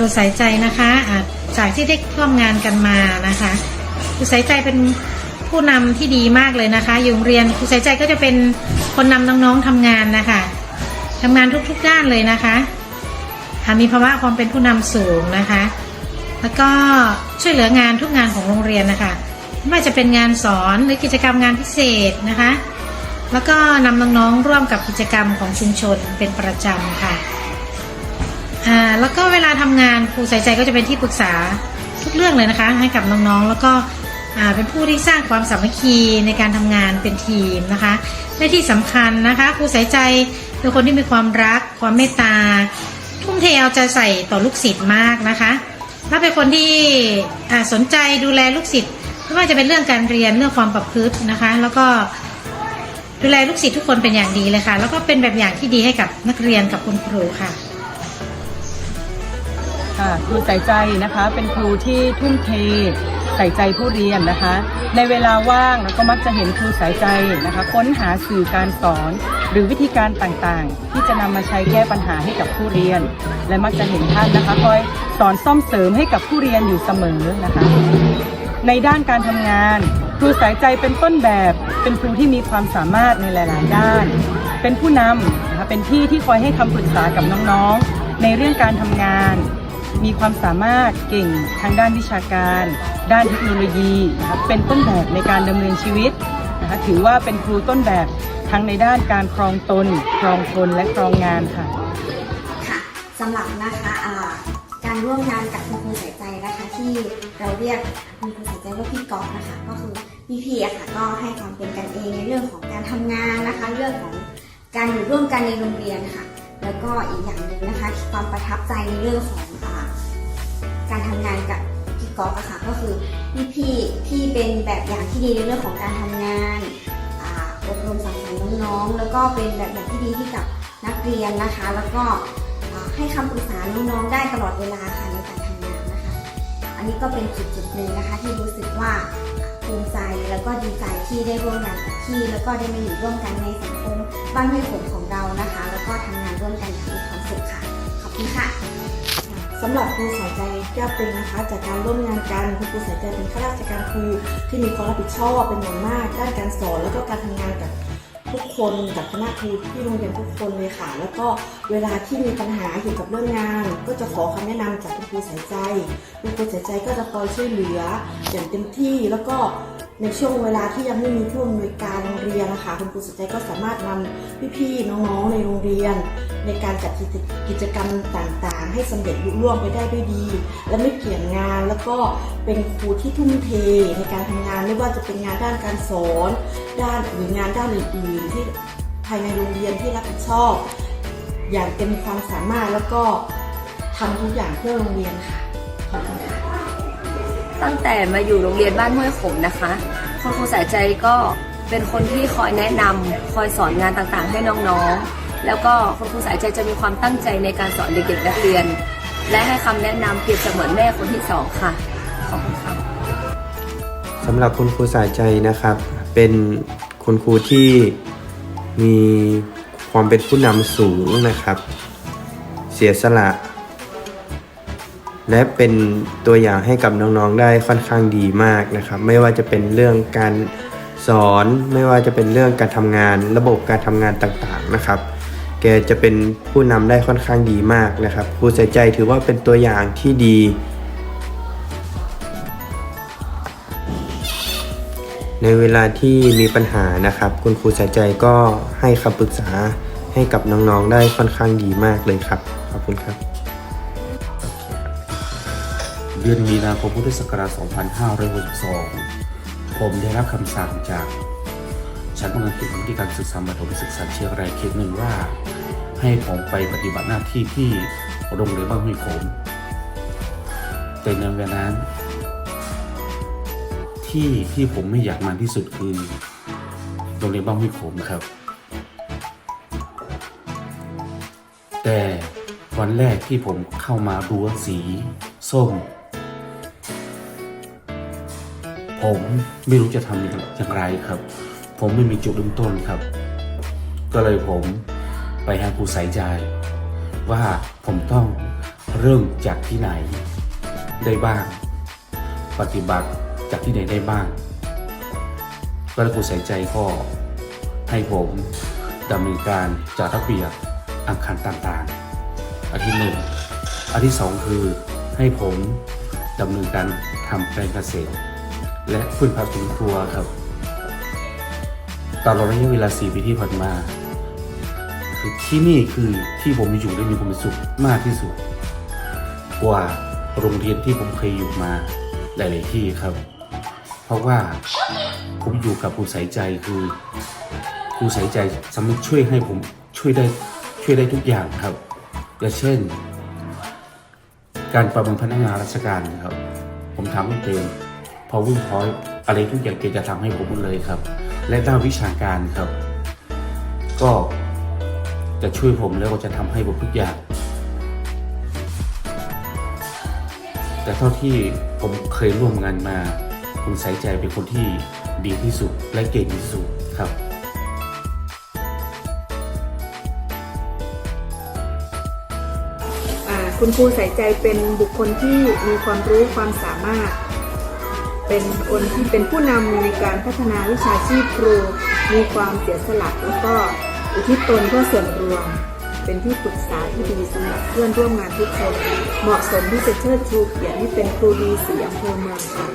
รูสายใจนะคะอ่าจากที่ได้ร่วมงานกันมานะคะครูสายใจเป็นผู้นำที่ดีมากเลยนะคะอยู่โรงเรียนครูสายใจก็จะเป็นคนนำน้องๆทำงานนะคะทำงานทุกๆด้านเลยนะคะมีภาวะความเป็นผู้นำสูงนะคะ แล้วก็ช่วยเหลืองานทุกงานของโรงเรียนนะคะไม่ว่าจะเป็นงานสอนหรือกิจกรรมงานพิเศษนะคะ แล้วก็นำน้องๆร่วมกับกิจกรรมของชุมชนเป็นประจำค่ะ อ่าแล้วก็เวลาทำงานครูใส่ใจก็จะเป็นที่ปรึกษาทุกเรื่องเลยนะคะ ให้กับน้องๆ แล้วก็อ่าเป็นผู้ที่สร้างความสามัคคีในการทำงานเป็นทีมนะคะและที่สำคัญนะคะครูใส่ใจเป็นคนที่มีความรัก ความเมตตา ทุ่มเทเอาใจใส่ต่อลูกศิษย์มากนะคะและเป็นคนที่อ่าสนใจดูแลลูกศิษย์ไม่ว่าจะเป็นเรื่องการเรียนเรื่องความประพฤตินะคะ แล้วก็ดูแลลูกศิษย์ทุกคนเป็นอย่างดีเลยค่ะ แล้วก็เป็นแบบอย่างที่ดีให้กับนักเรียนกับคุณครูค่ะ ค่ะครูใส่ใจนะคะเป็นครูที่ทุ่มเทใส่ใจผู้เรียนนะคะ ในเวลาว่างเราก็มักจะเห็นครูใส่ใจนะคะ ค้นหาสื่อการสอน หรือวิธีการต่างๆ ที่จะนำมาใช้แก้ปัญหาให้กับผู้เรียน และมักจะเห็นท่านนะคะคอยสอนซ่อมเสริมให้กับผู้เรียนอยู่เสมอนะคะ ในด้านการทำงาน ครูสายใจเป็นต้นแบบ เป็นครูที่มีความสามารถในหลาย ๆ ด้าน เป็นผู้นำนะคะเป็นที่ที่คอยให้คำปรึกษากับน้องๆ ในเรื่องการทำงาน มีความสามารถเก่งทางด้านวิชาการ ด้านเทคโนโลยีนะคะเป็นต้นแบบในการดำเนินชีวิตนะคะถือว่าเป็นครูต้นแบบทั้งในด้านการครองตน ครองตนและครองงานค่ะค่ะสำหรับนะคะการร่วมงานกับคุณครูสายใจนะคะที่เราเรียกคุณครูสายใจว่าพี่กอฟนะคะก็คือพี่พีอะค่ะก็ให้ความเป็นกันเองในเรื่องของการทำงานนะคะ เรื่องของการอยู่ร่วมกันในโรงเรียนค่ะ แล้วก็อีกอย่างหนึ่งนะคะความประทับใจในเรื่องของอการทำงานกับพี่กอฟอะค่ะก็คือพี่พี่พี่เป็นแบบอย่างที่ดีในเรื่องของการทำงานอบรมสั่งสอนน้องๆ แล้วก็เป็นแบบอย่างที่ดีให้กับนักเรียนนะคะ แล้วก็ให้คำปรึกษาน้องๆได้ตลอดเวลาค่ะในการทำงานนะคะ อันนี้ก็เป็นจุดจุดๆหนึ่งนะคะ ที่รู้สึกว่าภูมิใจแล้วก็ดีใจที่ได้ร่วมงานกับพี่แล้วก็ได้มาอยู่ร่วมกันในสังคม บ้านห้วยขมของเรานะคะ แล้วก็ทำงานร่วมกันอย่างมีความสุขค่ะ ขอบคุณค่ะสำหรับครูสายใจแก้วเป็นนะคะ จากการร่วมงานกันคุณครูสายใจเป็นข้าราชการครูที่มีความรับผิดชอบเป็นอย่างมากด้านการสอนแล้วก็การทำงานกับทุกคนกับคณะครูที่โรงเรียนทุกคนเลยค่ะ แล้วก็เวลาที่มีปัญหาเกี่ยวกับเรื่องงาน ก็จะขอคำแนะนำจากคุณครูสายใจคุณครูสายใจก็จะคอยช่วยเหลืออย่างเต็มที่แล้วก็ ในช่วงเวลาที่ยังไม่มีผู้อำนวยการโรงเรียนนะคะคุณครูสายใจก็สามารถนำพี่ๆน้องๆในโรงเรียน ในการจัดกิจกิจกรรมต่างๆ ให้สำเร็จลุล่วงไปได้ด้วยดี และไม่เกี่ยงงาน แล้วก็เป็นครูที่ทุ่มเทในการทำงานไม่ว่าจะเป็นงานด้านการสอน ด้านหรืองานด้านอื่นๆที่ภายในโรงเรียนที่รับผิดชอบ อย่างเต็มความสามารถแล้วก็ทำทุกอย่างเพื่อโรงเรียนค่ะขอบคุณค่ะ ตั้งแต่มาอยู่โรงเรียนบ้านห้วยขมนะคะ คุณครูสายใจก็เป็นคนที่คอยแนะนำคอยสอนงานต่างๆ ให้น้องๆ แล้วก็คุณครูสายใจจะมีความตั้งใจในการสอนเด็กๆนักเรียน และให้คำแนะนำเปรียบเสมือนแม่คนที่สองค่ะขอบคุณค่ะสำหรับคุณครูสายใจนะครับ เป็นคุณครูที่มีความเป็นผู้นำสูงนะครับ เสียสละ และเป็นตัวอย่างให้กับน้องๆได้ค่อนข้างดีมากนะครับ ไม่ว่าจะเป็นเรื่องการสอนไม่ว่าจะเป็นเรื่องการทำงานระบบการทำงานต่างๆนะครับ แกจะเป็นผู้นำได้ค่อนข้างดีมากนะครับครูสายใจถือว่าเป็นตัวอย่างที่ดี ในเวลาที่มีปัญหานะครับ คุณครูสายใจก็ให้คำปรึกษาให้กับน้องๆได้ค่อนข้างดีมากเลยครับ ขอบคุณครับ เดือนมีนาคมพุทธศักราช 2562 ผมได้รับคำสั่งจากชั้นประการกิจที่การศึกษามัธยมศึกษาเชียงรายเขตหนึ่งว่า ให้ผมไปปฏิบัติหน้าที่ที่โรงเรียนบ้านห้วยโขมแต่ในเวลานั้น ที่ที่ผมไม่อยากมาที่สุดคือโรงเรียนบ้านห้วยโขมครับ แต่วันแรกที่ผมเข้ามารั้วสี ส้ม ผมไม่รู้จะทำอย่างไรครับ ผมไม่มีจุดเริ่มต้นครับ ก็เลยผมไปหาครูสายใจ ว่าผมต้องเริ่มจากที่ไหนได้บ้าง ปฏิบัติจากที่ไหนได้บ้างก็ครูใส่ใจก็ให้ผมดำเนินการจัดระเบียบอังคารต่างๆ อันที่หนึ่งอันที่สองคือให้ผมดำเนินการทำแปลงเกษตร และฟื้นพักสวนครัวครับตลอดระยะเวลา4ปีที่ผ่านมาคือที่นี่คือที่ผมอยู่ได้มีความสุขมากที่สุด กว่าโรงเรียนที่ผมเคยอยู่มาหลาย ๆ ที่ครับ เพราะว่าผมอยู่กับครูสายใจคือครูสายใจสามารถช่วยให้ผมช่วยได้ช่วยได้ทุกอย่างครับอย่างเช่น การประเมินพนักงานราชการครับ ผมทำไม่เป็น พอวิ่งพอยอะไรทุกอย่างแกจะทำให้ผมหมดเลยครับ และด้านวิชาการครับ ก็จะช่วยผมแล้วก็จะทำให้ผมทุกอย่าง แต่เท่าที่ผมเคยร่วมงานมา คุณสายใจเป็นคนที่ดีที่สุดและเก่งที่สุดครับคุณครูใส่ใจเป็นบุคคลที่มีความรู้ความสามารถ เป็นคนที่เป็นผู้นำในการพัฒนาวิชาชีพครู มีความเสียสละแล้วก็อุทิศตนเพื่อส่วนรวม เป็นที่ปรึกษาที่ดีสำหรับเพื่อนร่วมงานทุกคน เหมาะสมที่จะเชิดชูเกียรติให้เป็นครูดีสีอำเภอเมืองค่ะ